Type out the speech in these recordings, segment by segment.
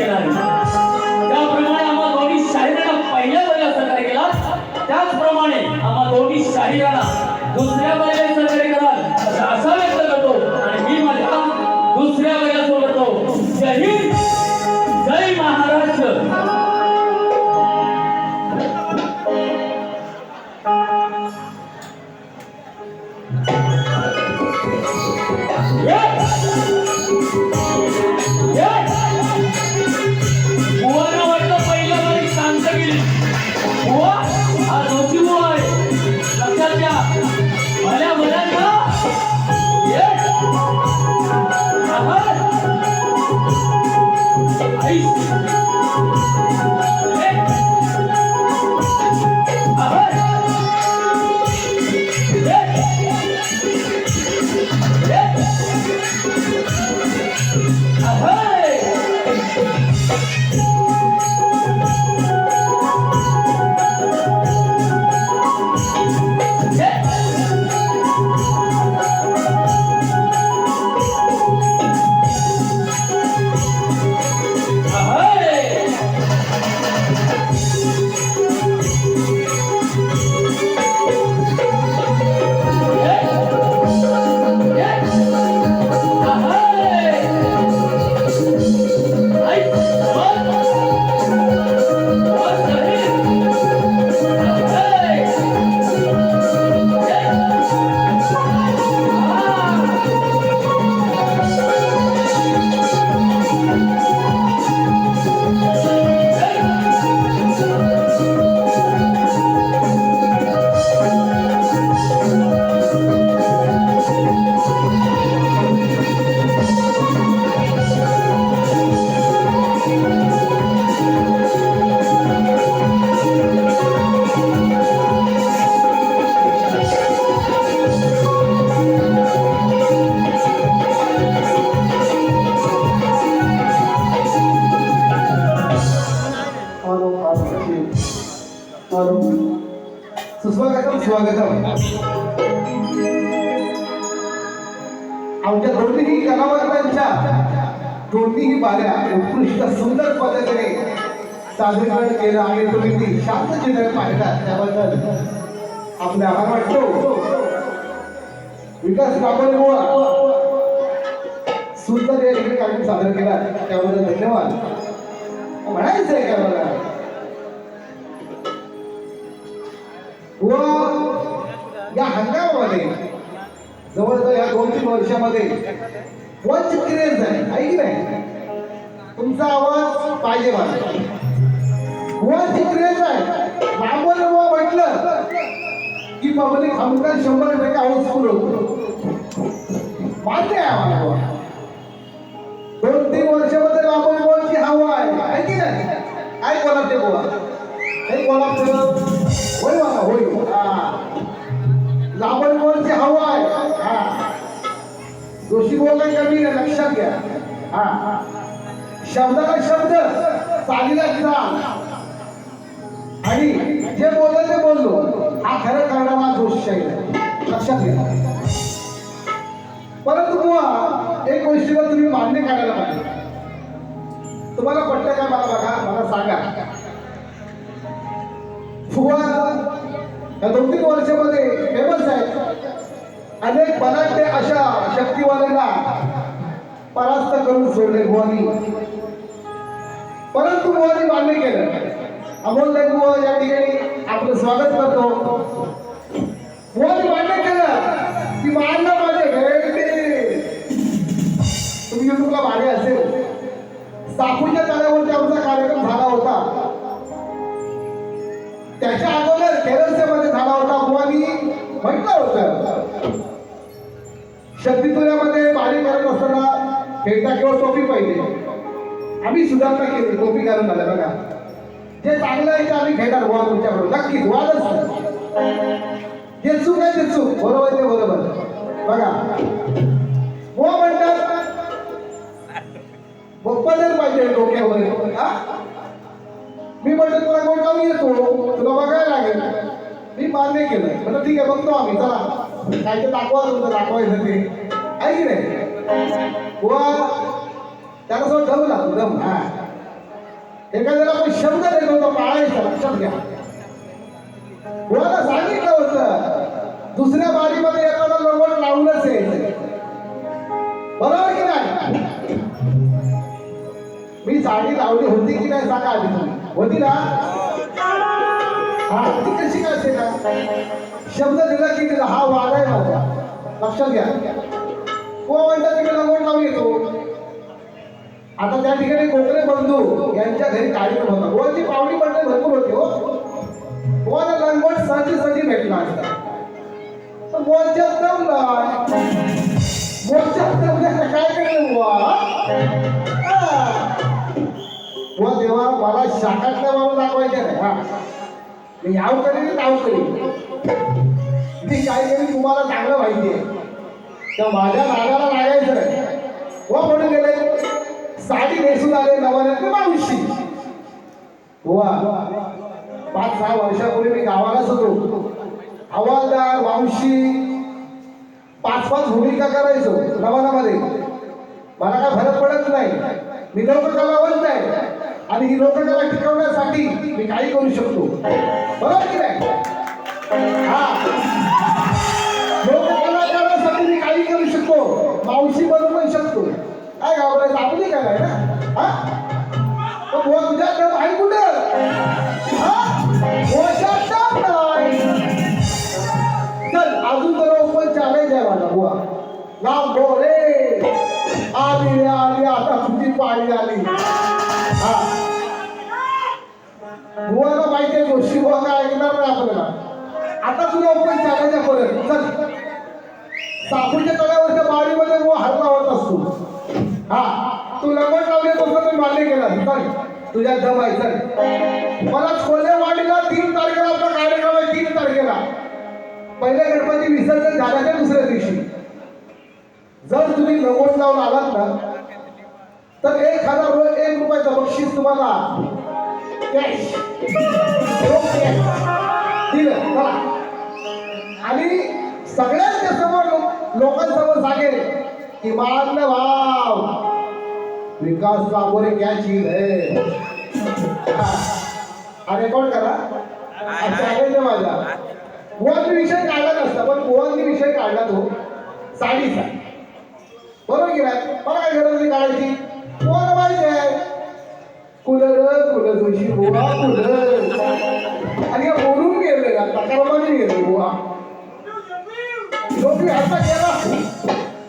त्याप्रमाणे आम्हा दोन्ही शाहिरांना पहिल्या वेळेला सहकार्य केला. त्याचप्रमाणे आम्हा दोन्ही शाहिरांना दुसऱ्या वेळेला सहकार्य केलं आणि तुम्ही ती शांत चित्र पाहिला त्याबद्दल. आपले आभार वाटतो विकास कापड सुंदर या ठिकाणी कार्यक्रम सादर केला त्याबद्दल धन्यवाद. म्हणायचं आहे का मला? बुवा या हंगामामध्ये जवळजवळ या दोन तीन वर्षामध्ये वंच क्रिएट आहे आहे की नाही? तुमचा आवाज पाहिजे मला. बुवाची क्रेज आहे. लांबवर बुवा म्हटलं की पब्लिक हमखास शंभर टक्के हाऊसफुल होतो. मान्य आहे आम्हाला. दोन तीन वर्षामध्ये आपण बोलची हवा आहे. की नाही? काय बोला ते बोला. हे बोला ते होय बाबा होय. हा. बोलची हवा आहे. हा. जोशी कमी नाही लक्षात घ्या. हा. शब्दाला शब्द चालीला चाल. आणि जे बोललं ते बोललो. हा खरं करणारा जोशी आहे. लक्षात घ्या परंतु बुवा एक गोष्टीला तुम्ही मान्य करायला पाहिजे. तुम्हाला पटलं का मला बघा मला सांगा. बुवा या दोन तीन वर्षामध्ये फेमस आहे अनेक बलाढ्य अशा शक्तिवाल्यांना परास्त करून सोडले बुवानी. परंतु बुवानी मान्य केलं. अमोल बुवा या ठिकाणी आपलं स्वागत करतो. बुवानी मान्य केलं की मानलं माझे भेटे तुम्ही युट्यूबला मागे असेल सापूच्या तळ्यावरती आमचा कार्यक्रम झाला होता. त्याच्या अगोदर केरळमध्ये झाला होता बुवानी म्हटलं होतं शक्तिपुऱ्यामध्ये पाणी करत असताना फेटा किंवा टोपी पाहिजे. आम्ही सुधारणा केली टोपी घालून झालं बघा. जे चांगलं आहे ते आम्ही घेणार बुवा तुमच्याकडून नक्कीच वादच जे चूक आहे ते चूक बरोबर ते बरोबर. बघा. बुवा म्हणतात बप्पा पाहिजे डोक्यावर हा? मी म्हटलं तुला कोण लावून येतो? तुला बघायला लागेल. मी मान्य केलं म्हटलं ठीक आहे बघतो आम्ही. चला. काय ते दाखवा तुमचं दाखवायचं ते. ऐक की नाही? वा त्याला सगळं ठेवला लागतो दम. हा. एखाद्याला आपण शब्द देतो तो पाळायचा लक्षात घ्या. कोणाला सांगितलं होतं दुसऱ्या बारीमध्ये एखादा लवण लावूनच यायचं. बरोबर की नाही? मी साडी लावली होती की नाही सांगा आधी तुम्ही. होती ना? हा ती कशी काय असेल ना? शब्द दिला की दिला. हा वाद आहे माझा. लक्षात घ्या. हो म्हणतात तिकडे लंगोट लावून येतो? आता त्या ठिकाणी कोकणे बंधू यांच्या घरी कार्यक्रम होता. गोवाची पावली मंडळ भरपूर होती हो. गोवाला लंगोट सहजी सहजी भेटला असता गोवाच्या दमला गोवाच्या दमला काय करेल गोवा व देवा मला शाखातल्या बाबा दाखवायच्या नाही हा. मी याव करीन ताव करीन. मी काय करीन तुम्हाला चांगलं माहिती आहे. तर माझ्या नागाला लागायचं नाही. व म्हणून गेले साडी नेसून आले नवऱ्यात मावशी. वा. पाच सहा वर्षापूर्वी मी गावालाच होतो. हवालदार मावशी पाच पाच भूमिका करायचो नवानामध्ये मला काय फरक पडत नाही. मी लोककलावंत आहे. आणि ही लोककला टिकवण्यासाठी मी काही करू शकतो. बरोबर की नाही? हा. करण्यासाठी मी काही करू शकतो. मावशी बरोबर काय घाबरायचं आपली काय नाही ना? हा? पण तुझ्या दम आहे कुठं? चल अजून तर पण चॅलेंज आहे माझा बुवा. नाव हो रे. आली आली आता तुझी पाळी आली. तुझ्या दम मला छोलेवाडीला तीन तारखेला आपला कार्यक्रम आहे तीन तारखेला. पहिल्या गणपती विसर्जन झाल्याच्या दुसऱ्या दिवशी. जर तुम्ही लंगोट लावून आलात ना तर एक हजार रु- एक रुपयाचं बक्षीस तुम्हाला कॅश दिलं चला. आणि सगळ्यांच्या समोर लोकांसमोर सांगेल की मान भाव. विकास कामोरे क्या चीज है हा. हा रेकॉर्ड करा चॅलेंज माझा गोवांनी विषय काढला नसता पण गोवांनी विषय काढला तो. साडीचा. बरोबर की नाही? मला काय गरज नाही काढायची. कोण माहिती आहे? कुलर कुलर जोशी बुवा कुलर. आणि बोलून गेले का गेले बुवा. लोक आता गेला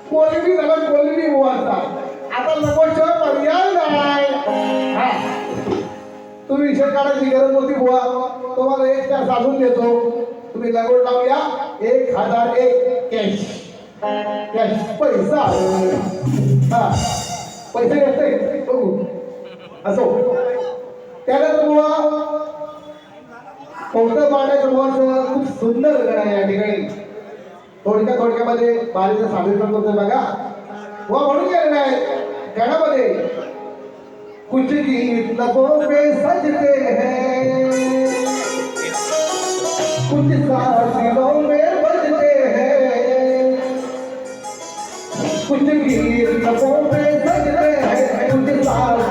कोलबी झाला विषय काढायची गरज होती बुवा. तुम्हाला एक तास अजून देतो. तुम्ही लगोड लावूया. एक हजार एक कॅश कॅश पैसा हा. पैसे घेतोय बघू. असो. त्यानंतर बुवा कौतुक पाण्याचं बुवाचं खूप सुंदर गण आहे या ठिकाणी. थोडक्या थोडक्यामध्ये बारीचं सादरीकरण करतोय बघा. बुवा म्हणून गेलेलं आहे गणामध्ये कुछ गीत लबों पे सजते हैं। कुछ साज दिलों में बजते हैं। कुछ गीत लबों पे सजते हैं। कुछ साथ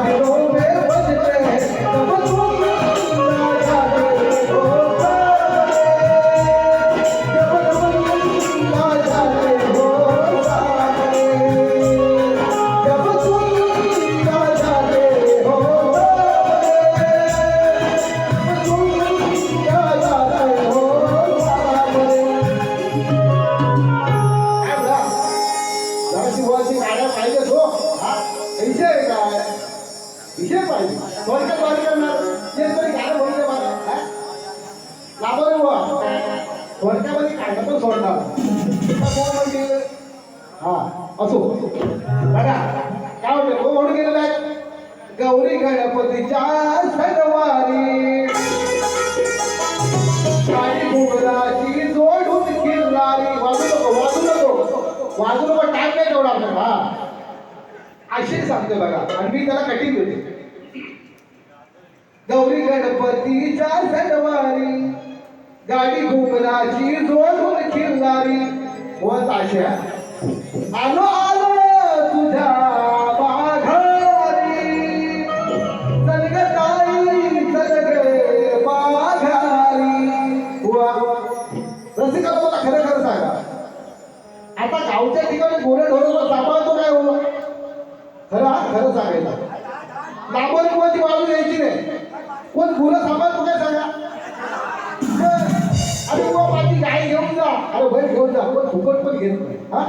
थोडक्यामध्ये खायला पण तो सोडणार कोण म्हणजे? हा असो. बघा काय म्हणते कोण म्हणून गेलेला आहे? गौरी गणपतीच्या सणवारी काळी जोडून किरणारी वाजू नको वाजू नको. वाजू नको टाइम नाही तेवढा आपल्याला. हा. अशी सांगते बघा. आणि मी त्याला कठीण देते गौरी गणपतीच्या सणवारी गाडी घुगराची जोडून किल्लारी वच आशा आलो आलो तुझ्या माघारी चल ग ताई चल ग माघारी वा रसिकाला मला खरं खरं सांगा. आता गावच्या ठिकाणी गोरे ढोरं सांभाळतो काय हो? खरं हा खरं सांगायचं. दाबोरी कोणती बाजू द्यायची नाही. कोण फुलं सांभाळतो काय सांगा? बैल घेऊन जा पण फुकट पण घेत नाही. हा?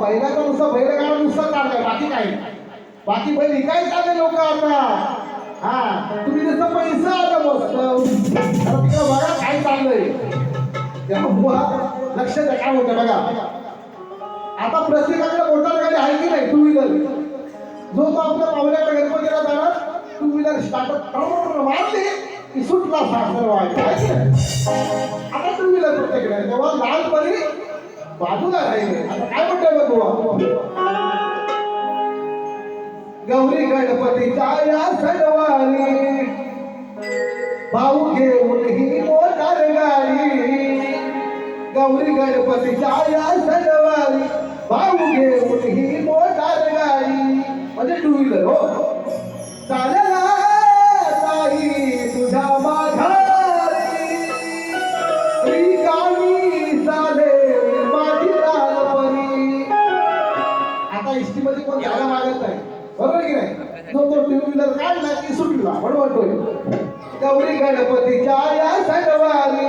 बैलाचा नुसता बैल गाडा नुसता काढलाय बाकी काही बाकी बैल विकायच आले लोक आता हा तुम्ही नुसतं पैसा आता मस्त. तिकडे बघा काय चाललंय. लक्ष द्या काय होतं बघा. आता प्रत्येकाकडे मोटार गाडी आहे की नाही टू व्हीलर जो तो आपल्या पावल्याकडे गणपतीला जाणार टू व्हीलर स्टार्टअप मारली. की सुटला सासर आता टू व्हीलर प्रत्येकडे तेव्हा लहानपणी बाजूला राहिले. आता काय म्हणतोय बघ बुवा? गौरी गणपतीच्या या सणवारी भाऊ घेऊन ही मोटार गाडी. गौरी गणपतीच्या या सणवारी भाऊ घेऊन ही मोटार गाडी. म्हणजे टू व्हीलर हो? की सुटला बरोबर तो गौरी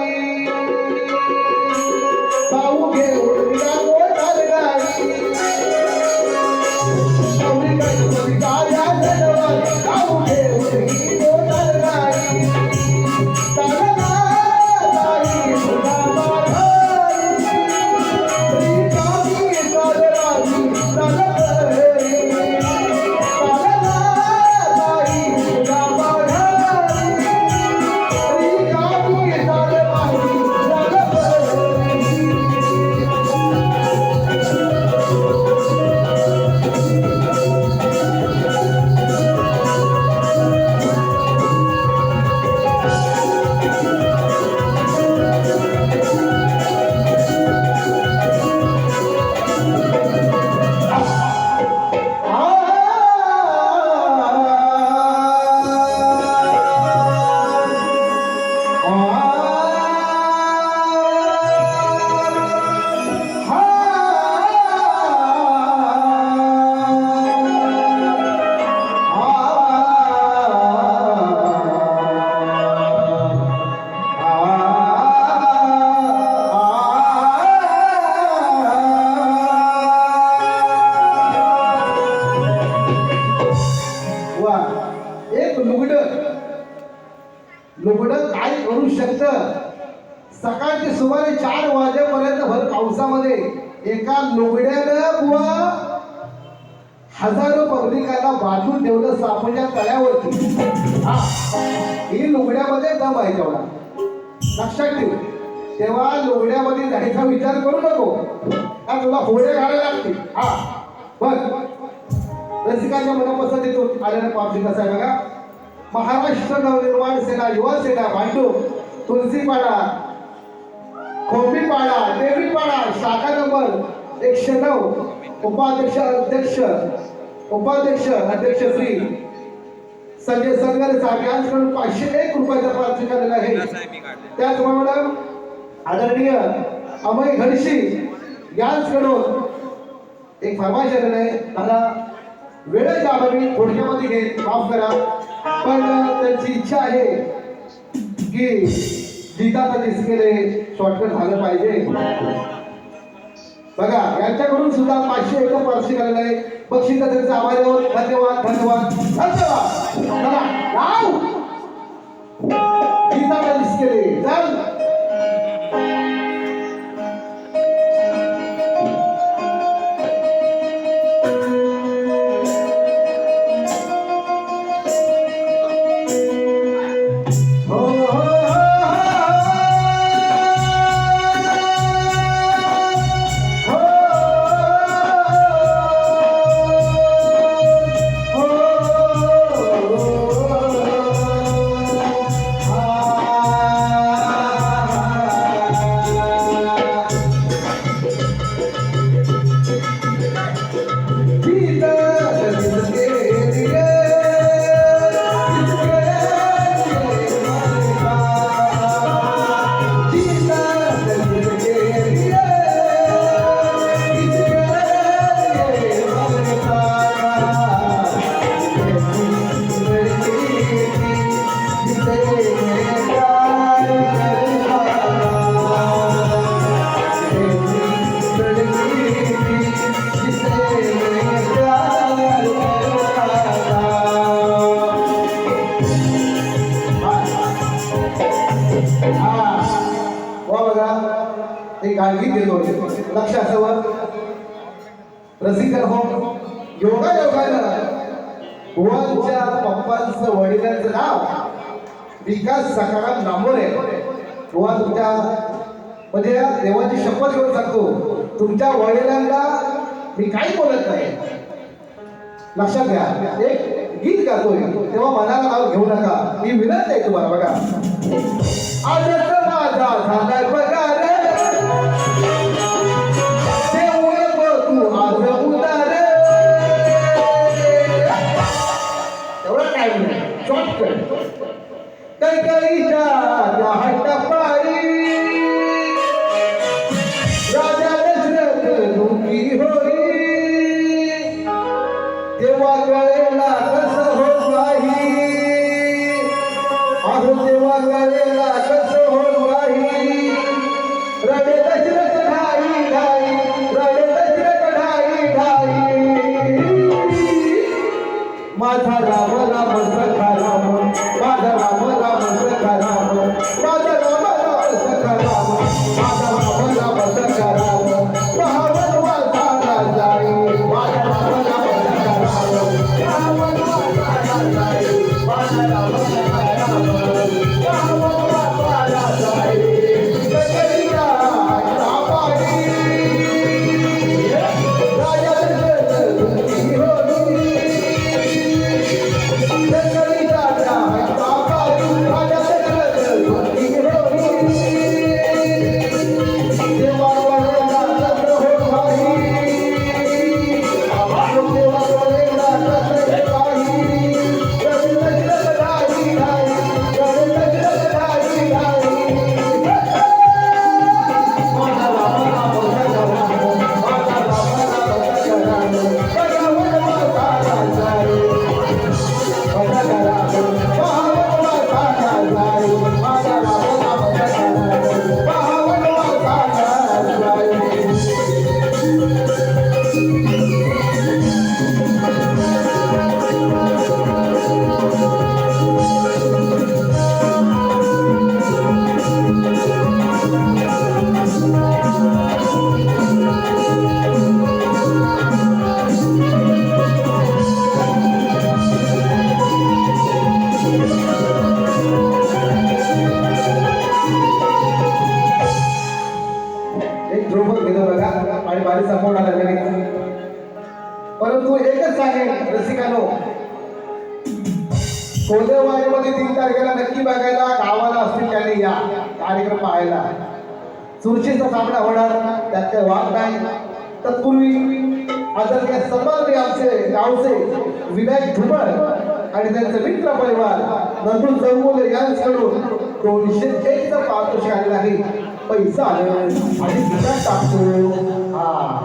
महाराष्ट्र नवनिर्माण सेना युवा सेना भांडू तुलसीपाडा खोपीपाडा देवीपाडा शाखा नंबर एकशे नऊ उपाध्यक्ष अध्यक्ष उपाध्यक्ष अध्यक्ष श्री संजय संगर साहेब यांच्याकडून पाचशे एक रुपयाचा प्राप्त झालेला आहे त्याचप्रमाणे आदरणीय अमय घडशी यांच्याकडून एक फरमाईश आलेला आहे मला वेळेच्या अभावी थोडक्यामध्ये घेत माफ करा. पण त्यांची इच्छा आहे की गीताचा दिसकेले शॉर्टकट झालं पाहिजे. बघा यांच्याकडून सुद्धा पाचशे एक पारशी आलेलं आहे. बक्षीस त्यांचा आभारी धन्यवाद धन्यवाद धन्यवाद. लक्षात घ्या एक गीत गातोय तेव्हा मनाला नाव घेऊ नका. ही विनंती आहे तुम्हाला बघा. आज সাদা कोल्हेवाडीमध्ये तीन तारखेला नक्की बघायला गावाला असतील त्याने या कार्यक्रम पाहायला. चुरशीचा सामना होणार त्यात काही वाद नाही. तत्पूर्वी आदरणीय सन्माननीय आमचे गावचे विनायक धुमळ आणि त्यांचे मित्र परिवार नंदू चौगुले यांच्याकडून दोनशे एकचा पारितोषिक आलेलं आहे. पैसा आलं आणि खिशात टाकतो. हा.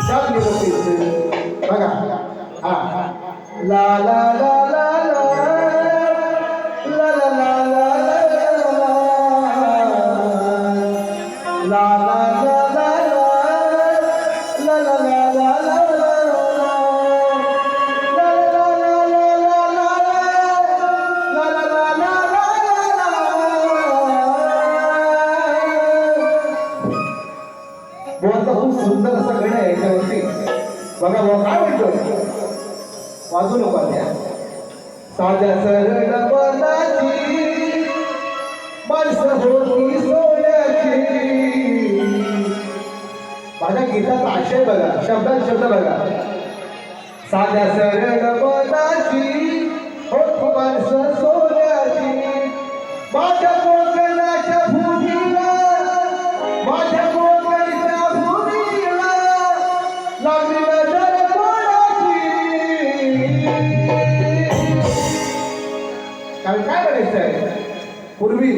खिशात गेलं पैसे बघा. हा. ला ला ला सुंदर असा गण आहे याच्यावरती. बघा बुवा काय म्हणतो? वाजू नको त्या साध्या सरळ पदाची माणसं होती सोन्याची. माझ्या गीताचा आशय बघा शब्दात शब्द बघा. साध्या सरळ पदाची होती माणसं सोन्याची. माझ्या कोकणाच्या भूमीला माझ्या पूर्वी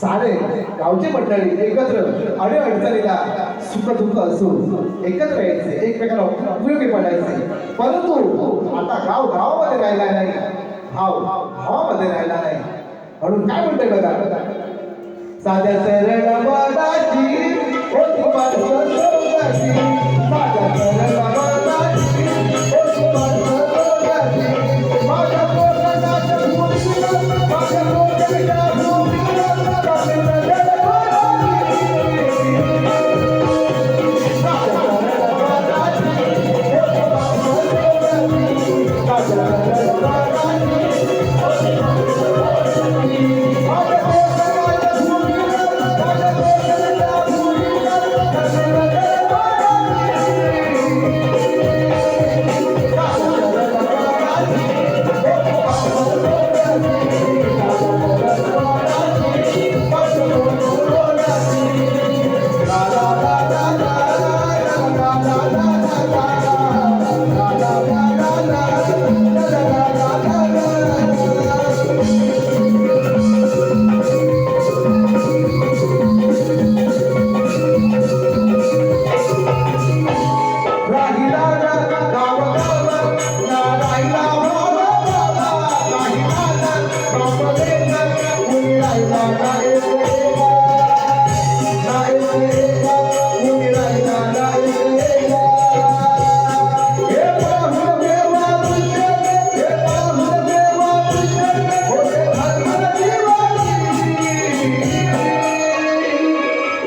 सारे गावचे मंडळी एकत्र अडे अडचणीला सुख दुःख असून एकत्र यायचे एकमेकाला उपयोगी पडायचे. परंतु आता गाव गावामध्ये राहिला नाही भाव भावामध्ये राहिला नाही. म्हणून काय म्हणतोय बघा? साध्या चरण मनाची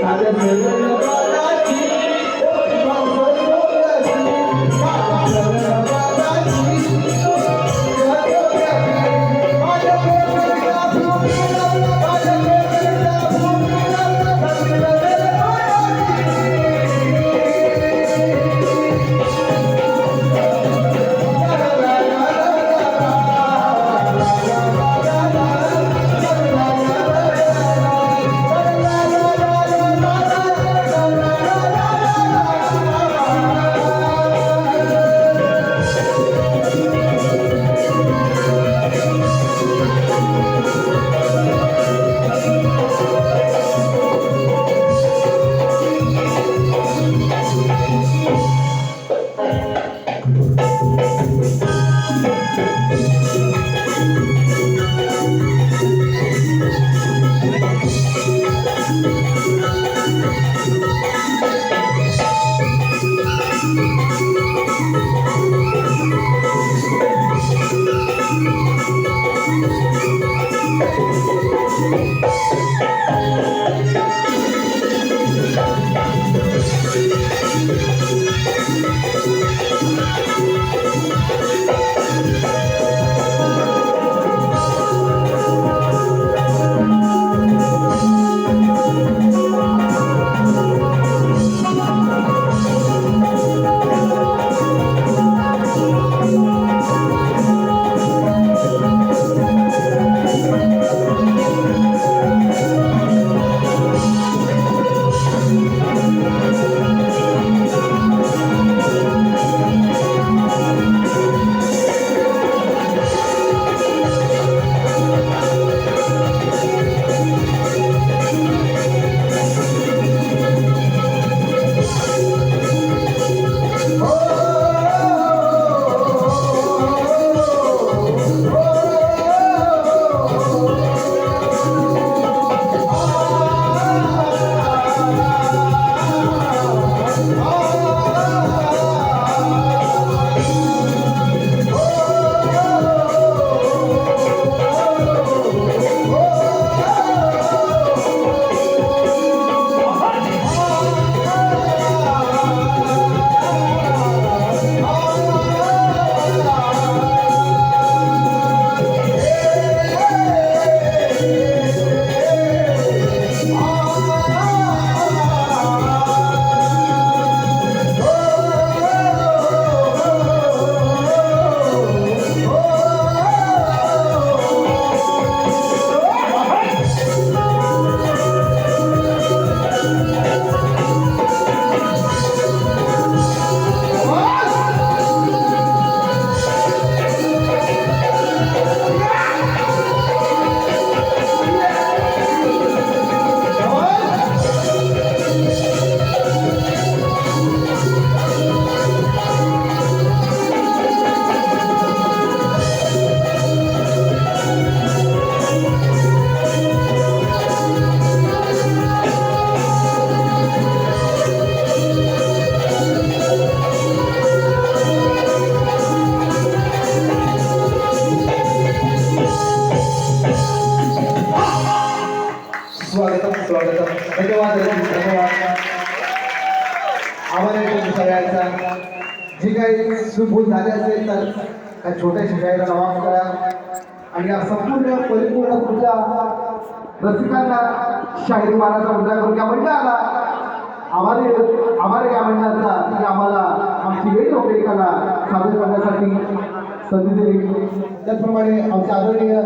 Hallelujah. शाहिरी मानाचा मुद्रा करून या आला. आम्हाला आम्हाला या मंडळाचा की आम्हाला आमची वेळ लोकलेखाला सादर करण्यासाठी. संधी दिली. त्याचप्रमाणे आमच्या आदरणीय